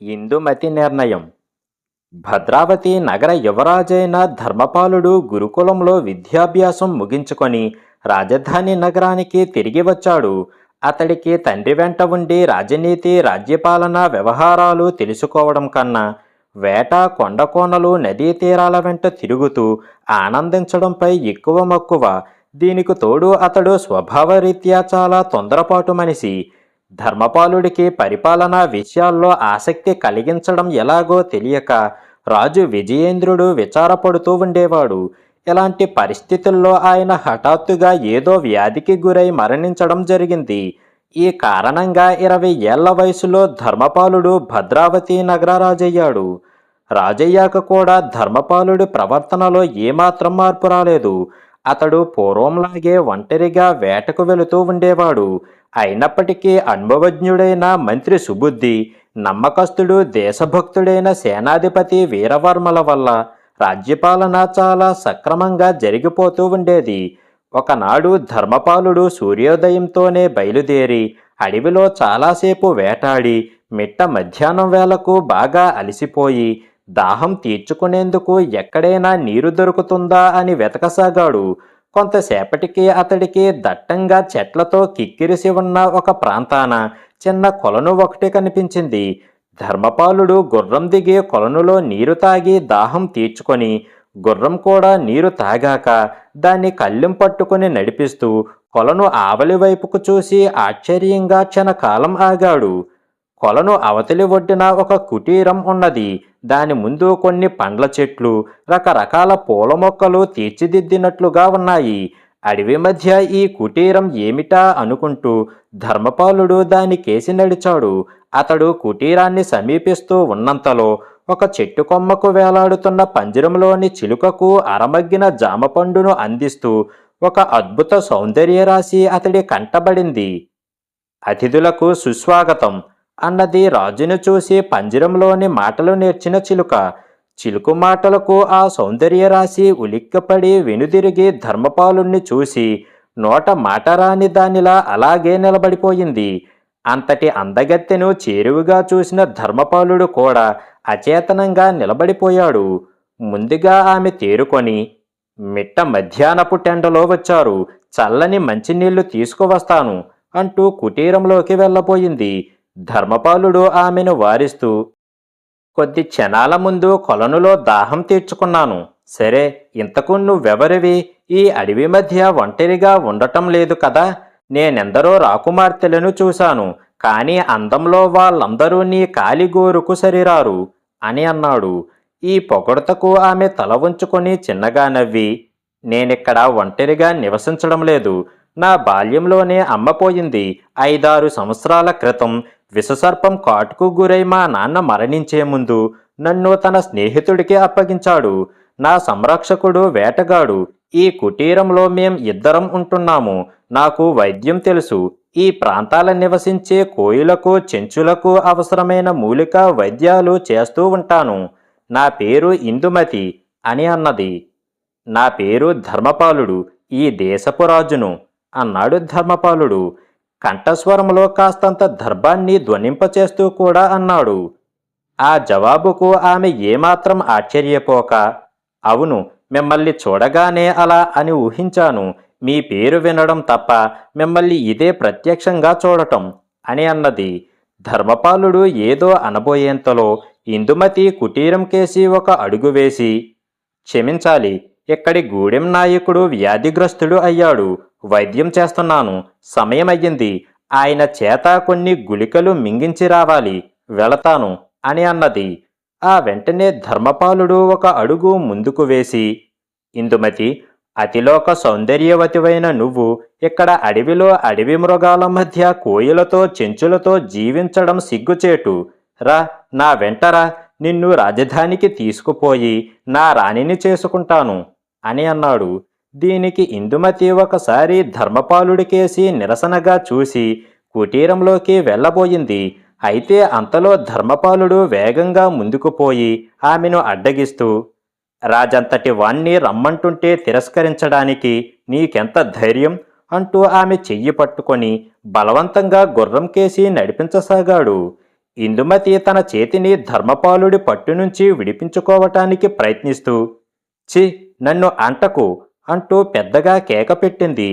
ఇందుమతి నిర్ణయం. భద్రావతి నగర యువరాజైన ధర్మపాలుడు గురుకులంలో విద్యాభ్యాసం ముగించుకొని రాజధాని నగరానికి తిరిగి వచ్చాడు. అతడికి తండ్రి వెంట ఉండి రాజనీతి రాజ్యపాలన వ్యవహారాలు తెలుసుకోవడం కన్నా వేట కొండకోనలు నదీ తీరాల వెంట తిరుగుతూ ఆనందించడంపై ఎక్కువ మక్కువ. దీనికి తోడు అతడు స్వభావరీత్యా చాలా తొందరపాటు మనిషి. ధర్మపాలుడికి పరిపాలనా విషయాల్లో ఆసక్తి కలిగించడం ఎలాగో తెలియక రాజు విజయేంద్రుడు విచారపడుతూ ఉండేవాడు. ఇలాంటి పరిస్థితుల్లో ఆయన హఠాత్తుగా ఏదో వ్యాధికి గురై మరణించడం జరిగింది. ఈ కారణంగా ఇరవై ఏళ్ళ వయసులో ధర్మపాలుడు భద్రావతి నగర రాజయ్యాడు రాజయ్యాక కూడా ధర్మపాలుడి ప్రవర్తనలో ఏమాత్రం మార్పు రాలేదు. అతడు పూర్వంలాగే ఒంటరిగా వేటకు వెళుతూ ఉండేవాడు. అయినప్పటికీ అనుభవజ్ఞుడైన మంత్రి సుబుద్ధి నమ్మకస్తుడు దేశభక్తుడైన సేనాధిపతి వీరవర్మల వల్ల రాజ్యపాలన చాలా సక్రమంగా జరిగిపోతూ ఉండేది. ఒకనాడు ధర్మపాలుడు సూర్యోదయంతోనే బయలుదేరి అడవిలో చాలాసేపు వేటాడి మిట్ట మధ్యాహ్నం వేళకు బాగా అలసిపోయి దాహం తీర్చుకునేందుకు ఎక్కడైనా నీరు దొరుకుతుందా అని వెతకసాగాడు. కొంతసేపటికి అతడికి దట్టంగా చెట్లతో కిక్కిరిసి ఉన్న ఒక ప్రాంతాన చిన్న కొలను ఒకటి కనిపించింది. ధర్మపాలుడు గుర్రం దిగి కొలనులో నీరు తాగి దాహం తీర్చుకొని గుర్రం కూడా నీరు తాగాక దాన్ని కళ్ళెం పట్టుకుని నడిపిస్తూ కొలను ఆవలి వైపుకు చూసి ఆశ్చర్యంగా క్షణకాలం ఆగాడు. కొలను అవతలి ఒడ్డిన ఒక కుటీరం ఉన్నది. దాని ముందు కొన్ని పండ్ల చెట్లు రకరకాల పూల మొక్కలు తీర్చిదిద్దినట్లుగా ఉన్నాయి. అడవి మధ్య ఈ కుటీరం ఏమిటా అనుకుంటూ ధర్మపాలుడు దాని కేసి నడిచాడు. అతడు కుటీరాన్ని సమీపిస్తూ ఉన్నంతలో ఒక చెట్టు కొమ్మకు వేలాడుతున్న పంజరంలోని చిలుకకు అరమగ్గిన జామ పండును అందిస్తూ ఒక అద్భుత సౌందర్యరాశి అతడి కంటబడింది. అతిథులకు సుస్వాగతం. అన్నది రాజును చూసి పంజరంలోని మాటలు నేర్చిన చిలుక. చిలుకు మాటలకు ఆ సౌందర్యరాశి ఉలిక్కపడి వెనుదిరిగి ధర్మపాలుణ్ణి చూసి నోట మాట రాని దానిలా అలాగే నిలబడిపోయింది. అంతటి అందగత్తెను చేరువుగా చూసిన ధర్మపాలుడు కూడా అచేతనంగా నిలబడిపోయాడు. ముందుగా ఆమె తేరుకొని మిట్ట మధ్యాహ్నపు టెండలో వచ్చారు. చల్లని మంచినీళ్ళు తీసుకువస్తాను అంటూ కుటీరంలోకి వెళ్ళబోయింది. ధర్మపాలుడు ఆమెను వారిస్తూ కొద్ది క్షణాల ముందు కొలనులో దాహం తీర్చుకున్నాను. సరే ఇంతకు నువ్వెవరివి? ఈ అడవి మధ్య ఒంటరిగా ఉండటం లేదు కదా. నేనెందరో రాకుమార్తెలను చూశాను. కానీ అందంలో వాళ్ళందరూ నీ కాలిగోరుకు సరిరారు అని అన్నాడు. ఈ పొగడతకు ఆమె తల ఉంచుకొని చిన్నగా నవ్వి నేనిక్కడ ఒంటరిగా నివసించడం లేదు. నా బాల్యంలోనే అమ్మపోయింది ఐదారు సంవత్సరాల క్రితం విషసర్పం కాటుకు గురై మా నాన్న మరణించే ముందు నన్ను తన స్నేహితుడికి అప్పగించాడు. నా సంరక్షకుడు వేటగాడు. ఈ కుటీరంలో మేం ఇద్దరం ఉంటున్నాము. నాకు వైద్యం తెలుసు. ఈ ప్రాంతాల నివసించే కోయిలకు చెంచులకు అవసరమైన మూలిక వైద్యాలు చేస్తూ ఉంటాను. నా పేరు ఇందుమతి అని అన్నది. నా పేరు ధర్మపాలుడు. ఈ దేశపు రాజును అన్నాడు ధర్మపాలుడు. కంఠస్వరంలో కాస్తంత దర్భాన్ని ధ్వనింపచేస్తూ కూడా అన్నాడు. ఆ జవాబుకు ఆమె ఏమాత్రం ఆశ్చర్యపోక అవును మిమ్మల్ని చూడగానే అలా అని ఊహించాను. మీ పేరు వినడం తప్ప మిమ్మల్ని ఇదే ప్రత్యక్షంగా చూడటం అని అన్నది. ధర్మపాలుడు ఏదో అనబోయేంతలో ఇందుమతి కుటీరం కేసి ఒక అడుగు వేసి క్షమించాలి ఇక్కడి గూడెం నాయకుడు వ్యాధిగ్రస్తుడు అయ్యాడు. వైద్యం చేస్తున్నాను. సమయమయ్యింది. ఆయన చేత కొన్ని గుళికలు మింగించి రావాలి. వెళతాను అని అన్నది. ఆ వెంటనే ధర్మపాలుడు ఒక అడుగు ముందుకు వేసి ఇందుమతి అతిలోక సౌందర్యవతివైన నువ్వు ఇక్కడ అడవిలో అడవి మృగాల మధ్య కోయిలతో చెంచులతో జీవించడం సిగ్గుచేటు. రా నా వెంటరా నిన్ను రాజధానికి తీసుకుపోయి నా రాణిని చేసుకుంటాను అని అన్నాడు. దీనికి ఇందుమతి ఒకసారి ధర్మపాలుడికేసి నిరసనగా చూసి కుటీరంలోకి వెళ్ళబోయింది. అయితే అంతలో ధర్మపాలుడు వేగంగా ముందుకు పోయి ఆమెను అడ్డగిస్తూ రాజంతటి వాణ్ణి రమ్మంటుంటే తిరస్కరించడానికి నీకెంత ధైర్యం అంటూ ఆమె చెయ్యి పట్టుకొని బలవంతంగా గుర్రం కేసి నడిపించసాగాడు. ఇందుమతి తన చేతిని ధర్మపాలుడి పట్టు నుంచి విడిపించుకోవటానికి ప్రయత్నిస్తూ చి నన్ను అంటకు. అంటూ పెద్దగా కేక పెట్టింది.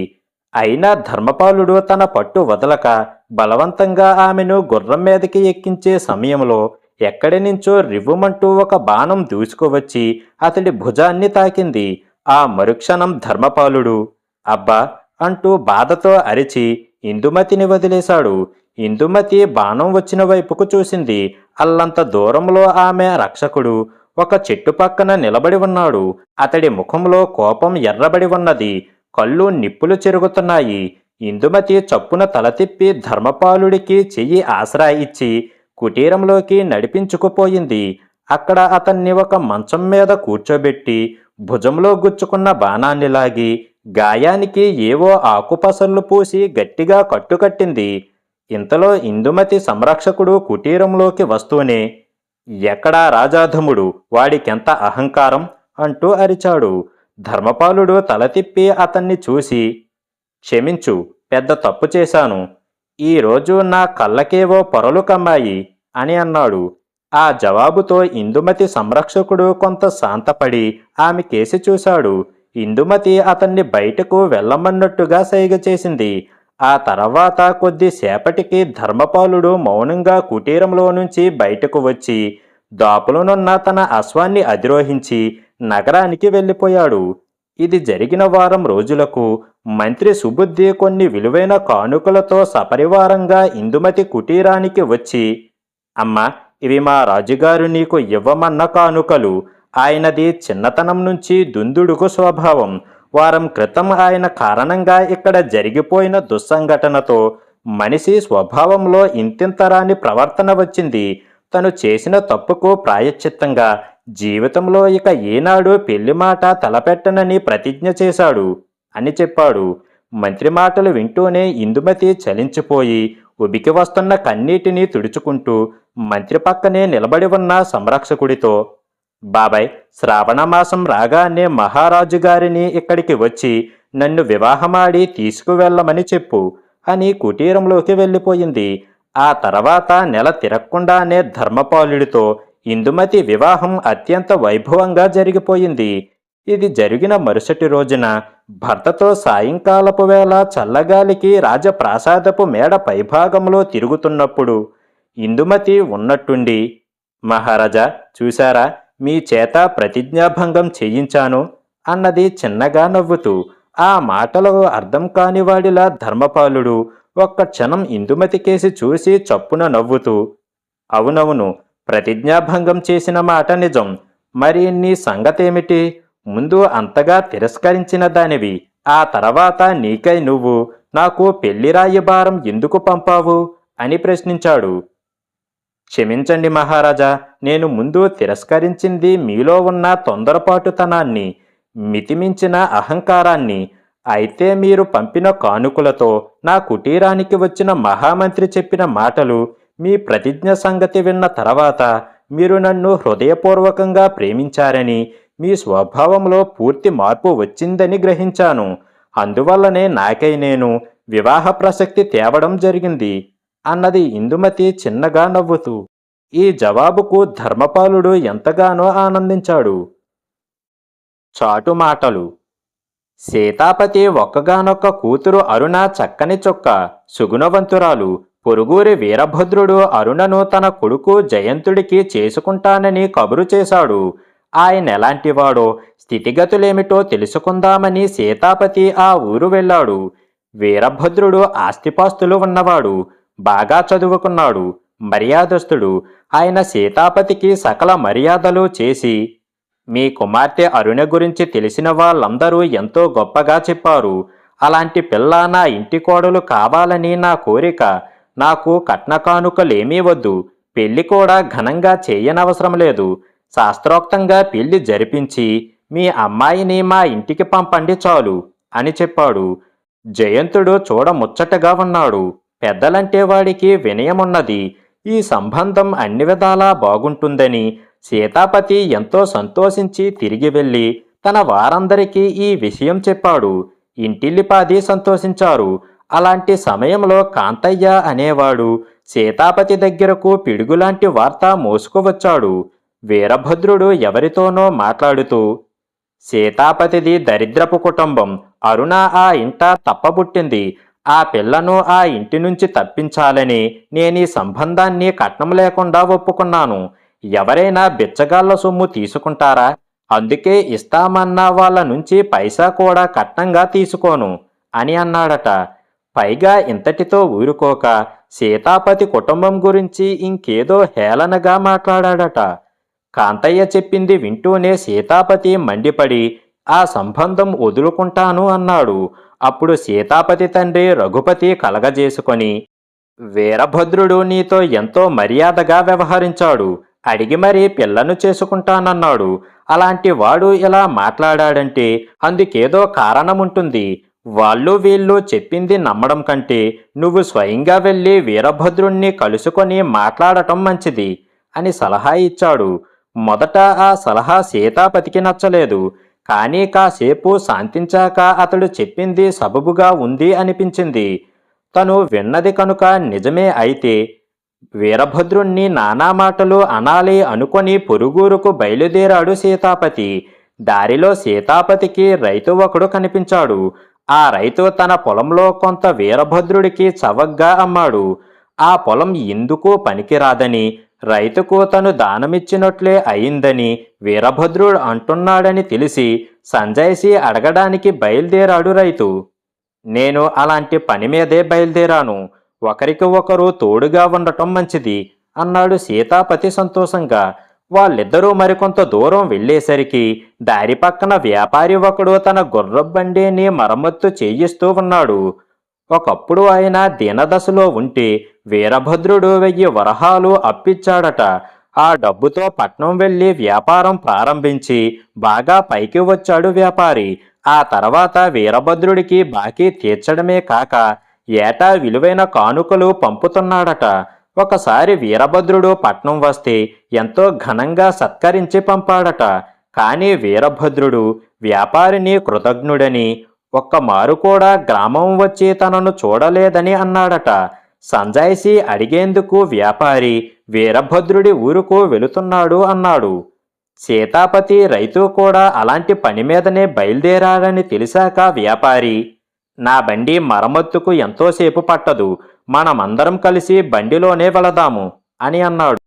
అయినా ధర్మపాలుడు తన పట్టు వదలక బలవంతంగా ఆమెను గుర్రం మీదకి ఎక్కించే సమయంలో ఎక్కడి నుంచో రివ్వుమంటూ ఒక బాణం దూసుకువచ్చి అతడి భుజాన్ని తాకింది. ఆ మరుక్షణం ధర్మపాలుడు అబ్బా! అంటూ బాధతో అరిచి ఇందుమతిని వదిలేశాడు. ఇందుమతి బాణం వచ్చిన వైపుకు చూసింది. అల్లంత దూరంలో ఆమె రక్షకుడు ఒక చెట్టు పక్కన నిలబడి ఉన్నాడు. అతడి ముఖంలో కోపం ఎర్రబడి ఉన్నది. కళ్ళు నిప్పులు చెరుగుతున్నాయి. ఇందుమతి చప్పున తల తిప్పి ధర్మపాలుడికి చెయ్యి ఆసరా ఇచ్చి కుటీరంలోకి నడిపించుకుపోయింది. అక్కడ అతన్ని ఒక మంచం మీద కూర్చోబెట్టి భుజంలో గుచ్చుకున్న బాణాన్ని లాగి గాయానికి ఏవో ఆకుపసర్లు పూసి గట్టిగా కట్టుకట్టింది. ఇంతలో ఇందుమతి సంరక్షకుడు కుటీరంలోకి వస్తూనే ఎక్కడా రాజాధముడు వాడికెంత అహంకారం? అంటూ అరిచాడు. ధర్మపాలుడు తల తిప్పి అతన్ని చూసి క్షమించు పెద్ద తప్పు చేశాను. ఈరోజు నా కళ్ళకేవో పొరలు కమ్మాయి అని అన్నాడు. ఆ జవాబుతో ఇందుమతి సంరక్షకుడు కొంత శాంతపడి ఆమె కేసి చూశాడు. ఇందుమతి అతన్ని బయటకు వెళ్ళమన్నట్టుగా సైగ చేసింది. ఆ తర్వాత కొద్దిసేపటికి ధర్మపాలుడు మౌనంగా కుటీరంలో నుంచి బయటకు వచ్చి దాపులనున్న తన అశ్వాన్ని అధిరోహించి నగరానికి వెళ్ళిపోయాడు. ఇది జరిగిన వారం రోజులకు మంత్రి సుబుద్ధి కొన్ని విలువైన కానుకలతో సపరివారంగా ఇందుమతి కుటీరానికి వచ్చి అమ్మా ఇవి మా రాజుగారు నీకు ఇవ్వమన్న కానుకలు. ఆయనది చిన్నతనం నుంచి దుందుడుకు స్వభావం. వారం క్రితం ఆయన కారణంగా ఇక్కడ జరిగిపోయిన దుస్సంఘటనతో మనిషి స్వభావంలో ఇంతింతరాని ప్రవర్తన వచ్చింది. తను చేసిన తప్పుకు ప్రాయశ్చిత్తంగా జీవితంలో ఇక ఏనాడు పెళ్ళి మాట తలపెట్టనని ప్రతిజ్ఞ చేశాడు అని చెప్పాడు. మంత్రి మాటలు వింటూనే ఇందుమతి చలించిపోయి ఉబికి వస్తున్న కన్నీటిని తుడుచుకుంటూ మంత్రి పక్కనే నిలబడి ఉన్న సంరక్షకుడితో బాబాయ్ శ్రావణ మాసం రాగానే మహారాజు గారిని ఇక్కడికి వచ్చి నన్ను వివాహమాడి తీసుకువెళ్ళమని చెప్పు అని కుటీరంలోకి వెళ్ళిపోయింది. ఆ తర్వాత నెల తిరగకుండానే ధర్మపాలుడితో ఇందుమతి వివాహం అత్యంత వైభవంగా జరిగిపోయింది. ఇది జరిగిన మరుసటి రోజున భర్తతో సాయంకాలపు వేళ చల్లగాలికి రాజప్రాసాదపు మేడ పైభాగంలో తిరుగుతున్నప్పుడు ఇందుమతి ఉన్నట్టుండి మహారాజా చూశారా? మీ చేత ప్రతిజ్ఞాభంగం చేయించాను అన్నది చిన్నగా నవ్వుతూ ఆ మాటలో అర్థం కానివాడిలా ధర్మపాలుడు ఒక్క క్షణం ఇందుమతి కేసి చూసి చప్పున నవ్వుతూ అవునవును ప్రతిజ్ఞాభంగం చేసిన మాట నిజం. మరి నీ సంగతేమిటి? ముందు అంతగా తిరస్కరించిన దానివి ఆ తర్వాత నీకై నువ్వు నాకు పెళ్ళిరాయి భారం ఎందుకు పంపావు? అని ప్రశ్నించాడు. క్షమించండి మహారాజా నేను ముందు తిరస్కరించింది మీలో ఉన్న తొందరపాటుతనాన్ని మితిమించిన అహంకారాన్ని. అయితే మీరు పంపిన కానుకలతో నా కుటీరానికి వచ్చిన మహామంత్రి చెప్పిన మాటలు మీ ప్రతిజ్ఞ సంగతి విన్న తర్వాత మీరు నన్ను హృదయపూర్వకంగా ప్రేమించారని మీ స్వభావంలో పూర్తి మార్పు వచ్చిందని గ్రహించాను. అందువల్లనే నాకై నేను వివాహ ప్రసక్తి తేవడం జరిగింది అన్నది ఇందుమతి చిన్నగా నవ్వుతూ ఈ జవాబుకు ధర్మపాలుడు ఎంతగానో ఆనందించాడు. చాటు మాటలు. సీతాపతి ఒక్కగానొక్క కూతురు అరుణ చక్కని చొక్క సుగుణవంతురాలు పొరుగురి వీరభద్రుడు అరుణను తన కొడుకు జయంతుడికి చేసుకుంటానని కబురు చేశాడు. ఆయన ఎలాంటివాడో స్థితిగతులేమిటో తెలుసుకుందామని సీతాపతి ఆ ఊరు వెళ్ళాడు. వీరభద్రుడు ఆస్తిపాస్తులు ఉన్నవాడు బాగా చదువుకున్నాడు. మర్యాదస్తుడు. ఆయన సీతాపతికి సకల మర్యాదలు చేసి మీ కుమార్తె అరుణ గురించి తెలిసిన వాళ్ళందరూ ఎంతో గొప్పగా చెప్పారు. అలాంటి పిల్ల నా ఇంటి కోడలు కావాలని నా కోరిక. నాకు కట్న కానుకలేమీ వద్దు. పెళ్ళి కూడా ఘనంగా చేయనవసరం లేదు. శాస్త్రోక్తంగా పెళ్ళి జరిపించి మీ అమ్మాయిని మా ఇంటికి పంపండి చాలు అని చెప్పాడు. జయంతుడు చూడముచ్చటగా ఉన్నాడు. పెద్దలంటే వాడికి వినయమున్నది. ఈ సంబంధం అన్ని విధాలా బాగుంటుందని సీతాపతి ఎంతో సంతోషించి తిరిగి వెళ్ళి తన వారందరికీ ఈ విషయం చెప్పాడు. ఇంటిల్లిపాది సంతోషించారు. అలాంటి సమయంలో కాంతయ్య అనేవాడు సీతాపతి దగ్గరకు పిడుగులాంటి వార్త మోసుకువచ్చాడు. వీరభద్రుడు ఎవరితోనో మాట్లాడుతూ సీతాపతిది దరిద్రపు కుటుంబం. అరుణ ఆ ఇంట తప్పబుట్టింది. ఆ పిల్లను ఆ ఇంటి నుంచి తప్పించాలని నేను ఈ సంబంధాన్ని కట్నం లేకుండా ఒప్పుకున్నాను. ఎవరైనా బిచ్చగాళ్ళ సొమ్ము తీసుకుంటారా? అందుకే ఇస్తామన్న వాళ్ళ నుంచి పైసా కూడా కట్నంగా తీసుకోను అని అన్నాడట. పైగా ఇంతటితో ఊరుకోక సీతాపతి కుటుంబం గురించి ఇంకేదో హేళనగా మాట్లాడాడట. కాంతయ్య చెప్పింది వింటూనే సీతాపతి మండిపడి ఆ సంబంధం వదులుకుంటాను అన్నాడు. అప్పుడు సీతాపతి తండ్రి రఘుపతి కలగజేసుకొని వీరభద్రుడు నీతో ఎంతో మర్యాదగా వ్యవహరించాడు. అడిగి మరీ పిల్లను చేసుకుంటానన్నాడు. అలాంటి వాడు ఇలా మాట్లాడాడంటే అందుకేదో కారణముంటుంది. వాళ్ళు వీళ్ళు చెప్పింది నమ్మడం కంటే నువ్వు స్వయంగా వెళ్ళి వీరభద్రుణ్ణి కలుసుకొని మాట్లాడటం మంచిది అని సలహా ఇచ్చాడు. మొదట ఆ సలహా సీతాపతికి నచ్చలేదు. కానీ కాసేపు శాంతించాక అతడు చెప్పింది సబబుగా ఉంది అనిపించింది. తను విన్నది కనుక నిజమే అయితే వీరభద్రుణ్ణి నానా మాటలు అనాలి అనుకొని పొరుగురుకు బయలుదేరాడు సీతాపతి. దారిలో సీతాపతికి రైతు ఒకడు కనిపించాడు. ఆ రైతు తన పొలంలో కొంత వీరభద్రుడికి చవగ్గా అమ్మాడు. ఆ పొలం ఎందుకు పనికిరాదని రైతుకు తను దానమిచ్చినట్లే అయిందని వీరభద్రుడు అంటున్నాడని తెలిసి సంజయ్సి అడగడానికి బయలుదేరాడు రైతు. నేను అలాంటి పని మీదే బయలుదేరాను. ఒకరికి ఒకరు తోడుగా ఉండటం మంచిది అన్నాడు సీతాపతి సంతోషంగా. వాళ్ళిద్దరూ మరికొంత దూరం వెళ్ళేసరికి దారి పక్కన వ్యాపారి ఒకడు తన గుర్రబండిని మరమ్మత్తు చేయిస్తూ ఉన్నాడు. ఒకప్పుడు ఆయన దీనదశలో ఉంటే వీరభద్రుడు వెయ్యి వరహాలు అప్పిచ్చాడట. ఆ డబ్బుతో పట్నం వెళ్ళి వ్యాపారం ప్రారంభించి బాగా పైకి వచ్చాడు వ్యాపారి. ఆ తర్వాత వీరభద్రుడికి బాకీ తీర్చడమే కాక ఏటా విలువైన కానుకలు పంపుతున్నాడట. ఒకసారి వీరభద్రుడు పట్నం వస్తే ఎంతో ఘనంగా సత్కరించి పంపాడట. కానీ వీరభద్రుడు వ్యాపారిని కృతజ్ఞుడని ఒక్క మారు కూడా గ్రామం వచ్చి తనను చూడలేదని అన్నాడట. సంజాయిసి అడిగేందుకు వ్యాపారి వీరభద్రుడి ఊరుకు వెళుతున్నాడు అన్నాడు. సీతాపతి రైతు కూడా అలాంటి పని మీదనే బయలుదేరారని తెలిసాక వ్యాపారి నా బండి మరమ్మత్తుకు ఎంతోసేపు పట్టదు. మనమందరం కలిసి బండిలోనే వెళదాము అని అన్నాడు.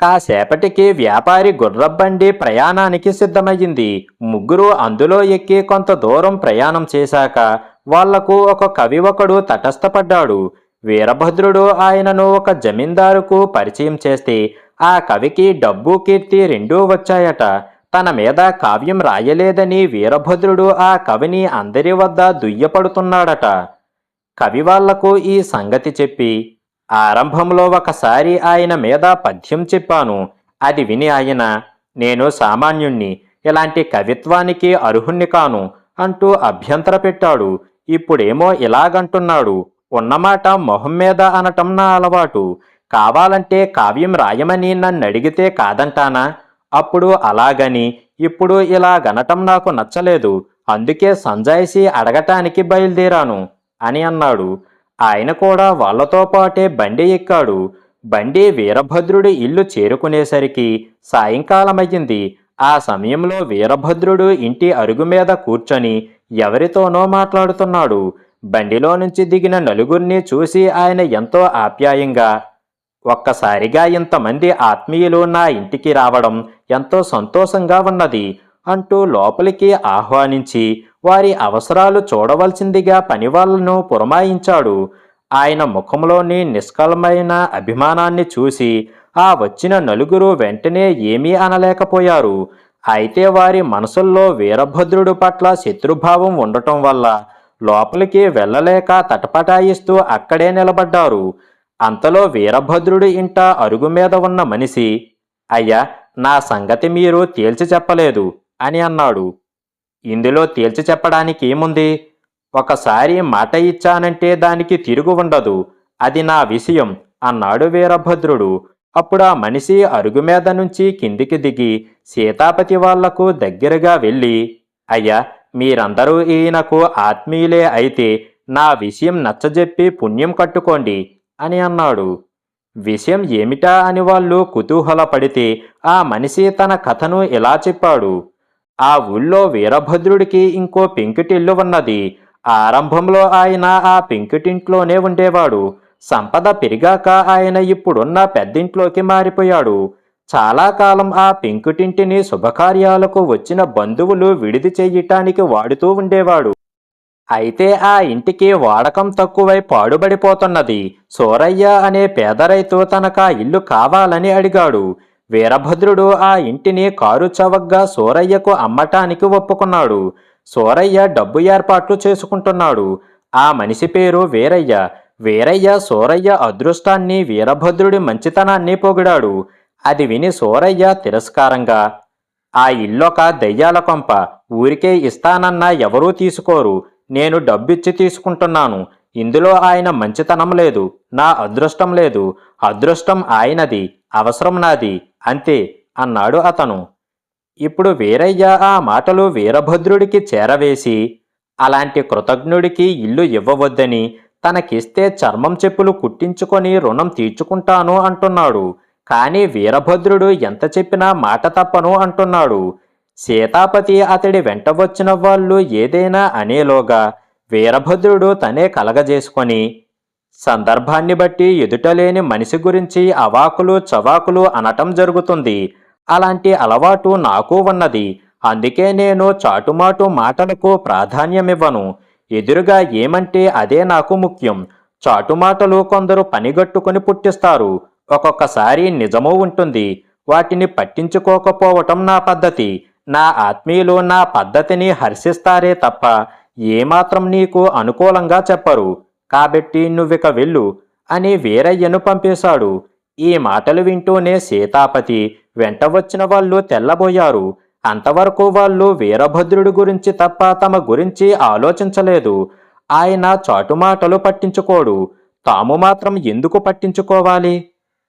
కాసేపటికి వ్యాపారి గుర్రబండి ప్రయాణానికి సిద్ధమయ్యింది. ముగ్గురు అందులో ఎక్కి కొంత దూరం ప్రయాణం చేశాక వాళ్ళకు ఒక కవి ఒకడు తటస్థపడ్డాడు. వీరభద్రుడు ఆయనను ఒక జమీందారుకు పరిచయం చేస్తే ఆ కవికి డబ్బు కీర్తి రెండూ వచ్చాయట. తన మీద కావ్యం రాయలేదని వీరభద్రుడు ఆ కవిని అందరి వద్ద దుయ్యపడుతున్నాడట. కవి వాళ్ళకు ఈ సంగతి చెప్పి ఆరంభంలో ఒకసారి ఆయన మీద పద్యం చెప్పాను. అది విని ఆయన నేను సామాన్యుణ్ణి ఇలాంటి కవిత్వానికి అర్హుణ్ణి కాను అంటూ అభ్యంతర పెట్టాడు. ఇప్పుడేమో ఇలాగంటున్నాడు. ఉన్నమాట మొహం మీద అనటం నా అలవాటు. కావాలంటే కావ్యం రాయమని నన్ను అడిగితే కాదంటానా? అప్పుడు అలాగని ఇప్పుడు ఇలాగనటం నాకు నచ్చలేదు. అందుకే సంజాయిసి అడగటానికి బయలుదేరాను అని అన్నాడు. ఆయన కూడా వాళ్ళతో పాటే బండి ఎక్కాడు. బండి వీరభద్రుడి ఇల్లు చేరుకునేసరికి సాయంకాలమయ్యింది. ఆ సమయంలో వీరభద్రుడు ఇంటి అరుగు మీద కూర్చొని ఎవరితోనో మాట్లాడుతున్నాడు. బండిలో నుంచి దిగిన నలుగురిని చూసి ఆయన ఎంతో ఆప్యాయంగా ఒక్కసారిగా ఇంతమంది ఆత్మీయులు నా ఇంటికి రావడం ఎంతో సంతోషంగా ఉన్నది. అంటూ లోపలికి ఆహ్వానించి వారి అవసరాలు చూడవలసిందిగా పనివాళ్ళను పురమాయించాడు. ఆయన ముఖంలోని నిష్కలమైన అభిమానాన్ని చూసి ఆ వచ్చిన నలుగురు వెంటనే ఏమీ అనలేకపోయారు. అయితే వారి మనసుల్లో వీరభద్రుడు పట్ల శత్రుభావం ఉండటం వల్ల లోపలికి వెళ్ళలేక తటపటాయిస్తూ అక్కడే నిలబడ్డారు. అంతలో వీరభద్రుడి ఇంట అరుగు మీద ఉన్న మనిషి అయ్యా నా సంగతి మీరు తేల్చి చెప్పలేదు. అని అన్నాడు. ఇందులో తేల్చి చెప్పడానికి ఏముంది? ఒకసారి మాట ఇచ్చానంటే దానికి తిరుగు ఉండదు. అది నా విషయం అన్నాడు వీరభద్రుడు. అప్పుడు ఆ మనిషి అరుగు మీద నుంచి కిందికి దిగి సీతాపతి వాళ్ళకు దగ్గరగా వెళ్ళి అయ్యా మీరందరూ ఈయనకు ఆత్మీయులే అయితే నా విషయం నచ్చజెప్పి పుణ్యం కట్టుకోండి అని అన్నాడు. విషయం ఏమిటా అని వాళ్ళు కుతూహలపడితే ఆ మనిషి తన కథను ఇలా చెప్పాడు? ఆ ఊళ్ళో వీరభద్రుడికి ఇంకో పెంకుటిల్లు ఉన్నది. ఆరంభంలో ఆయన ఆ పెంకుటింట్లోనే ఉండేవాడు. సంపద పెరిగాక ఆయన ఇప్పుడున్న పెద్దింట్లోకి మారిపోయాడు. చాలా కాలం ఆ పెంకుటింటిని శుభకార్యాలకు వచ్చిన బంధువులు విడిది చేయటానికి వాడుతూ ఉండేవాడు. అయితే ఆ ఇంటికి వాడకం తక్కువై పాడుబడిపోతున్నది. సోరయ్య అనే పేద రైతు తనకా ఇల్లు కావాలని అడిగాడు. వీరభద్రుడు ఆ ఇంటిని కారు చవగ్గా సూరయ్యకు అమ్మటానికి ఒప్పుకున్నాడు. సూరయ్య డబ్బు ఏర్పాట్లు చేసుకుంటున్నాడు. ఆ మనిషి పేరు వీరయ్య. వీరయ్య సూరయ్య అదృష్టాన్ని వీరభద్రుడి మంచితనాన్ని పొగిడాడు. అది విని సూరయ్య తిరస్కారంగా ఆ ఇల్లొక దెయ్యాల కొంప. ఊరికే ఇస్తానన్నా ఎవరూ తీసుకోరు. నేను డబ్బిచ్చి తీసుకుంటున్నాను. ఇందులో ఆయన మంచితనం లేదు. నా అదృష్టం లేదు. అదృష్టం ఆయనది. అవసరం నాది. అంతే అన్నాడు అతను. ఇప్పుడు వీరయ్య ఆ మాటలు వీరభద్రుడికి చేరవేసి అలాంటి కృతజ్ఞుడికి ఇల్లు ఇవ్వవద్దని తనకిస్తే చర్మం చెప్పులు కుట్టించుకొని రుణం తీర్చుకుంటాను అంటున్నాడు. కానీ వీరభద్రుడు ఎంత చెప్పినా మాట తప్పను అంటున్నాడు. సీతాపతి అతడి వెంట వచ్చిన వాళ్ళు ఏదైనా అనేలోగా వీరభద్రుడు తనే కలగజేసుకొని సందర్భాన్ని బట్టి ఎదుటలేని మనిషి గురించి అవాకులు చవాకులు అనటం జరుగుతుంది. అలాంటి అలవాటు నాకు ఉన్నది. అందుకే నేను చాటుమాటు మాటలకు ప్రాధాన్యమివ్వను. ఎదురుగా ఏమంటే అదే నాకు ముఖ్యం. చాటుమాటలు కొందరు పనిగట్టుకుని పుట్టిస్తారు. ఒక్కొక్కసారి నిజమూ ఉంటుంది. వాటిని పట్టించుకోకపోవటం నా పద్ధతి. నా ఆత్మీయులు నా పద్ధతిని హర్షిస్తారే తప్ప ఏమాత్రం నీకు అనుకూలంగా చెప్పరు. కాబట్టి నువ్విక వెళ్ళు అని వీరయ్యను పంపేశాడు. ఈ మాటలు వింటూనే సీతాపతి వెంట వచ్చిన వాళ్ళు తెల్లబోయారు. అంతవరకు వాళ్ళు వీరభద్రుడి గురించి తప్ప తమ గురించి ఆలోచించలేదు. ఆయన చాటుమాటలు పట్టించుకోడు. తాము మాత్రం ఎందుకు పట్టించుకోవాలి?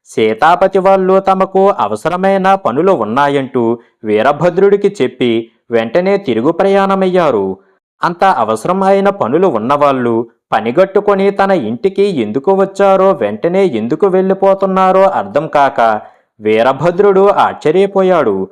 సీతాపతి వాళ్ళు తమకు అవసరమైన పనులు ఉన్నాయంటూ వీరభద్రుడికి చెప్పి వెంటనే తిరుగు ప్రయాణమయ్యారు. అంత అవసరం అయిన పనులు ఉన్నవాళ్ళు పనిగట్టుకొని తన ఇంటికి ఎందుకు వచ్చారో వెంటనే ఎందుకు వెళ్ళిపోతున్నారో అర్థం కాక వీరభద్రుడు ఆశ్చర్యపోయాడు.